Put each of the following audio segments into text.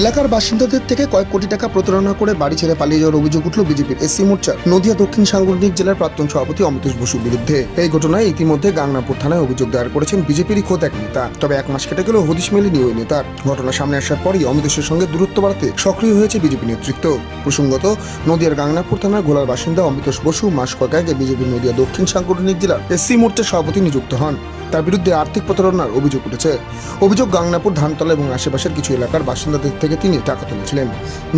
এলাকার বাসিন্দাদের থেকে কয়েক কোটি টাকা প্রতারণা করে বাড়ি ছেড়ে পালিয়ে যাওয়ার অভিযোগ উঠল বিজেপির এসসি মোর্চার। নদিয়া দক্ষিণ সাংগঠনিক জেলার প্রাক্তন সভাপতি অমিতেশ বসুর বিরুদ্ধে। এই ঘটনায় ইতিমধ্যে গাংনাপুর থানায় অভিযোগ দায়ের করেছেন বিজেপিরই খোদ এক নেতা। তবে এক মাস কেটে গেলেও হদিশ মেলেনি ওই নেতার। ঘটনা সামনে আসার পরই অমিতেশের সঙ্গে দূরত্ব বাড়াতে সক্রিয় হয়েছে বিজেপি নেতৃত্ব। প্রসঙ্গত, নদিয়ার গাংনাপুর থানার ঘোলার বাসিন্দা অমিতেশ বসু মাস কয়েক আগে বিজেপি নদিয়া দক্ষিণ সাংগঠনিক জেলার এসসি মোর্চার সভাপতি নিযুক্ত হন। তার বিরুদ্ধে আর্থিক প্রতারণার অভিযোগ উঠেছে। অভিযোগ গাংনাপুর, ধানতলা এবং আশেপাশের কিছু এলাকার বাসিন্দাদের থেকে তিনি টাকা তুলেছিলেন।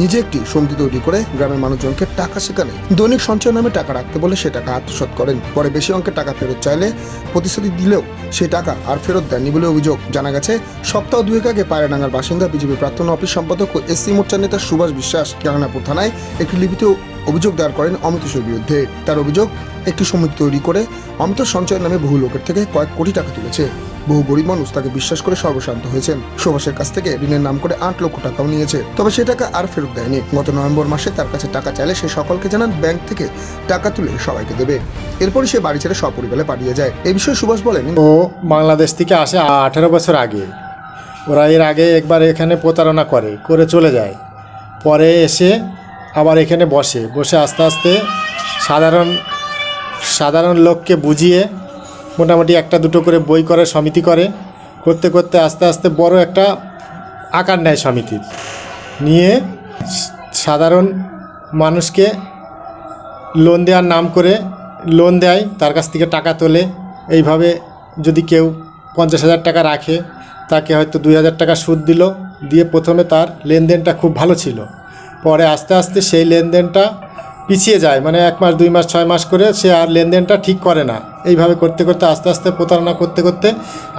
নিজে একটি সমিতি তৈরি করে গ্রামের মানুষজনকে টাকা শেখানে দৈনিক সঞ্চয় নামে টাকা রাখতে বলে সে টাকা আত্মসাৎ করেন। পরে বেশি অঙ্কের টাকা ফেরত চাইলে প্রতিশ্রুতি দিলেও সেই টাকা আর ফেরত দেননি বলে অভিযোগ জানা গেছে। সপ্তাহ দুয়েক আগে পায়রাডাঙ্গার বাসিন্দা বিজেপি প্রাক্তন অফিস সম্পাদক ও এসসি মোর্চার নেতা সুভাষ বিশ্বাস গাংনাপুর থানায় একটি লিপিতে অভিযোগ দায়ের করেন অমিতেশের বিরুদ্ধে। তার অভিযোগ, একটি সমিতি তৈরি করে অমিত সঞ্চয় নামে বহু লোকের থেকে কয়েক কোটি টাকা তুলেছে। বহু গরিব মানুষ তাকে বিশ্বাস করে সর্বশান্ত হয়েছেন। সুভাষের কাছ থেকে ঋণের নাম করে আট লক্ষ টাকাও নিয়েছে। তবে সে টাকা আর ফেরত দেয়নি। গত নভেম্বর মাসে তার কাছে টাকা চাইলে সে সকলকে জানান, ব্যাংক থেকে টাকা তুলে সবাইকে দেবে। এরপরই সে বাড়ি ছেড়ে সপরিবারে পালিয়ে যায়। এই বিষয়ে সুভাষ বলেন, ও বাংলাদেশ থেকে আসে আঠেরো বছর আগে। ওরা এর আগে একবার এখানে প্রতারণা করে করে চলে যায়। পরে এসে আবার এখানে বসে। বসে আস্তে আস্তে সাধারণ সাধারণ লোককে বুঝিয়ে মোটামুটি একটা দুটো করে বই করে, সমিতি করে। করতে করতে আস্তে আস্তে বড় একটা আকার নেয় সমিতির। নিয়ে সাধারণ মানুষকে লোন দেওয়ার নাম করে লোন দেয়, তার কাছ থেকে টাকা তোলে। এইভাবে যদি কেউ পঞ্চাশ হাজার টাকা রাখে, তাকে হয়তো দুই হাজার টাকা সুদ দিল। দিয়ে প্রথমে তার লেনদেনটা খুব ভালো ছিল। পরে আস্তে আস্তে সেই লেনদেনটা পিছিয়ে যায়। মানে এক মাস, দুই মাস, ছয় মাস করে সে আর লেনদেনটা ঠিক করে না। এইভাবে করতে করতে আস্তে আস্তে প্রতারণা করতে করতে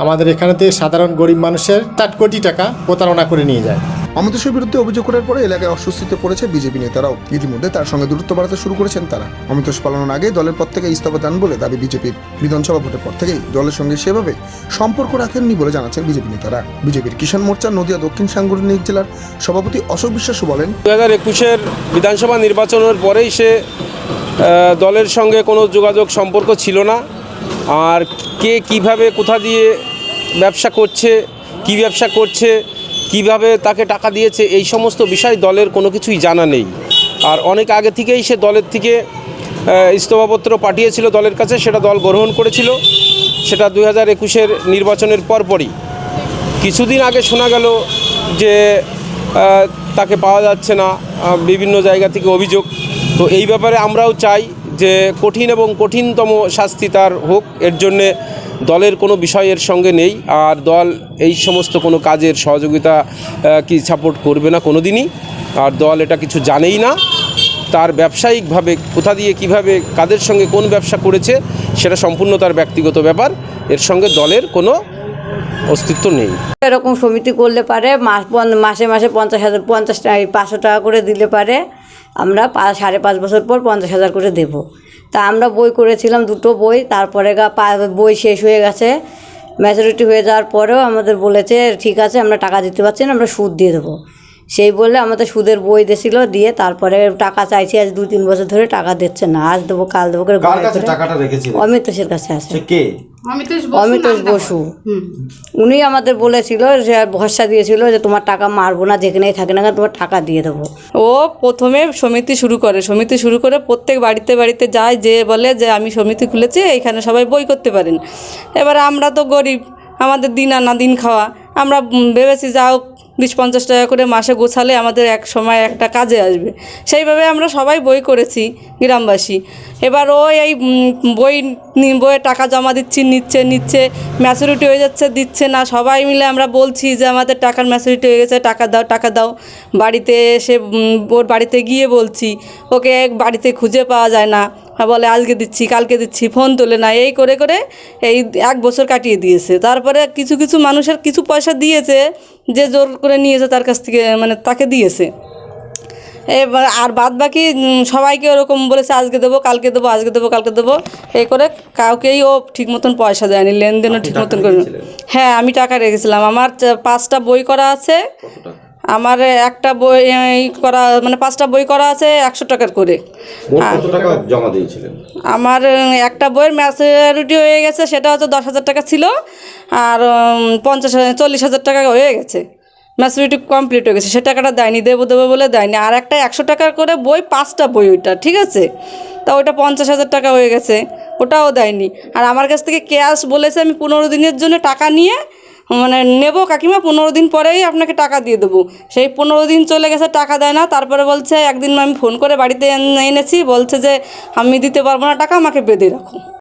আমাদের এখানে থেকে সাধারণ গরিব মানুষের ষাট কোটি টাকা প্রতারণা করে নিয়ে যায়। অমিতেশের বিরুদ্ধে অভিযোগ করার পরে এলাকায় অস্বস্তিতে পড়েছে বিজেপি নেতারাও। ইতিমধ্যে তার সঙ্গে দূরত্ব বাড়াতে শুরু করেছেন তারা। অমিতেশ পালানোর আগে দলের পর থেকে ইস্তফা দেন বলে দাবি বিজেপির। বিধানসভা ভোটের পর থেকেই দলের সঙ্গে সেভাবে সম্পর্ক রাখেননি বলে জানাচ্ছেন বিজেপি নেতারা। বিজেপির কিষাণ মোর্চা নদিয়া দক্ষিণ সাংগঠনিক জেলার সভাপতি অশোক বিশ্বাসও বলেন দু হাজার একুশের বিধানসভা নির্বাচনের পরেই সে দলের সঙ্গে কোনো যোগাযোগ সম্পর্ক ছিল না। আর কে কীভাবে, কোথা দিয়ে ব্যবসা করছে, কি ব্যবসা করছে, কীভাবে তাকে টাকা দিয়েছে, এই সমস্ত বিষয় দলের কোনো কিছুই জানা নেই। আর অনেক আগে থেকেই সে দলের থেকে ইস্তফাপত্র পাঠিয়েছিল দলের কাছে, সেটা দল গ্রহণ করেছিল। সেটা দু হাজার একুশের নির্বাচনের পরপরই। কিছুদিন আগে শোনা গেল যে তাকে পাওয়া যাচ্ছে না বিভিন্ন জায়গা থেকে অভিযোগ। তো এই ব্যাপারে আমরাও চাই যে কঠিন এবং কঠিনতম শাস্তি তার হোক, এর জন্যে দলের কোনো বিষয়ের সঙ্গে নেই, আর দল এই সমস্ত কোনো কাজের সহযোগিতা কি সাপোর্ট করবে না কোনো দিনই আর দল এটা কিছু জানেই না। তার ব্যবসায়িকভাবে কোথা দিয়ে কীভাবে, কাদের সঙ্গে কোন ব্যবসা করেছে, সেটা সম্পূর্ণ তার ব্যক্তিগত ব্যাপার, এর সঙ্গে দলের কোনো অস্তিত্ব নেই। এরকম সমিতি করলে পারে, মাস মাসে পঞ্চাশ হাজার, পঞ্চাশ পাঁচশো টাকা করে দিলে পারে। আমরা পাঁচ সাড়ে পাঁচ বছর পর পঞ্চাশ হাজার করে দেব। তা আমরা বই করেছিলাম দুটো বই। তারপরে গা পা- বই শেষ হয়ে গেছে। ম্যাচুরিটি হয়ে যাওয়ার পরেও আমাদের বলেছে ঠিক আছে আমরা টাকা দিতে পারছি না আমরা সুদ দিয়ে দেবো। সেই বলে আমাদের সুদের বই দিয়েছিল দিয়ে তারপরে টাকা চাইছি আজ দু তিন বছর ধরে টাকা দিচ্ছে না আজ দেবো কাল দেবো করে ঘরে কাছে আছে। কে? অমিতেশ অমিতোষ বসু। উনি আমাদের বলেছিল যে ভরসা দিয়েছিল যে তোমার টাকা মারবো না যেখানেই থাকে না তোমার টাকা দিয়ে দেবো। ও প্রথমে সমিতি শুরু করে। সমিতি শুরু করে প্রত্যেক বাড়িতে বাড়িতে যায় যে বলে যে আমি সমিতি খুলেছি এখানে সবাই বই করতে পারেন। এবার আমরা তো গরিব আমাদের দিন আনা দিন খাওয়া। আমরা ভেবেছি যাও বিশ পঞ্চাশ টাকা করে মাসে গোছালে আমাদের এক সময় একটা কাজে আসবে। সেইভাবে আমরা সবাই বই করেছি গ্রামবাসী। এবার ও এই বই বইয়ে টাকা জমা দিচ্ছি, নিচ্ছে নিচ্ছে ম্যাচুরিটি হয়ে যাচ্ছে, দিচ্ছে না। সবাই মিলে আমরা বলছি যে আমাদের টাকার ম্যাচুরিটি হয়ে গেছে, টাকা দাও টাকা দাও। বাড়িতে এসে ওর বাড়িতে গিয়ে বলছি, ওকে বাড়িতে খুঁজে পাওয়া যায় না। বলে আজকে দিচ্ছি কালকে দিচ্ছি ফোন তোলে না। এই করে করে এই এক বছর কাটিয়ে দিয়েছে। তারপরে কিছু কিছু মানুষের কিছু পয়সা দিয়েছে যে জোর করে নিয়েছে তার কাছ থেকে মানে তাকে দিয়েছে। এবার আর বাদ বাকি সবাইকে ওরকম বলেছে আজকে দেবো কালকে দেবো আজকে দেবো কালকে দেবো। এই করে কাউকেই ও ঠিক মতন পয়সা দেয়নি লেনদেনও ঠিক মতন করে হ্যাঁ আমি টাকা রেখেছিলাম। আমার পাঁচটা বই করা আছে। আমার একটা বই করা মানে পাঁচটা বই করা আছে একশো টাকার করে। জমা দিয়েছিলেন? আমার একটা বইয়ের ম্যাচুরিটি হয়ে গেছে সেটা হচ্ছে দশ হাজার টাকা ছিল আর পঞ্চাশ হাজার চল্লিশ হাজার টাকা হয়ে গেছে। ম্যাচুরিটি কমপ্লিট হয়ে গেছে সে টাকাটা দেয়নি দেবো দেবো বলে দেয়নি। আর একটা একশো টাকার করে বই পাঁচটা বই ওইটা ঠিক আছে? তা ওইটা পঞ্চাশ হাজার টাকা হয়ে গেছে ওটাও দেয়নি। আর আমার কাছ থেকে ক্যাশ বলেছে আমি পনেরো দিনের জন্য টাকা নিয়ে মানে নেব কাকিমা, পনেরো দিন পরেই আপনাকে টাকা দিয়ে দেবো। সেই পনেরো দিন চলে গেছে, টাকা দেয় না। তারপরে বলছে, একদিন আমি ফোন করে বাড়িতে এনেছি, বলছে যে আমি দিতে পারব না, টাকা আমাকে বেঁধে রাখো।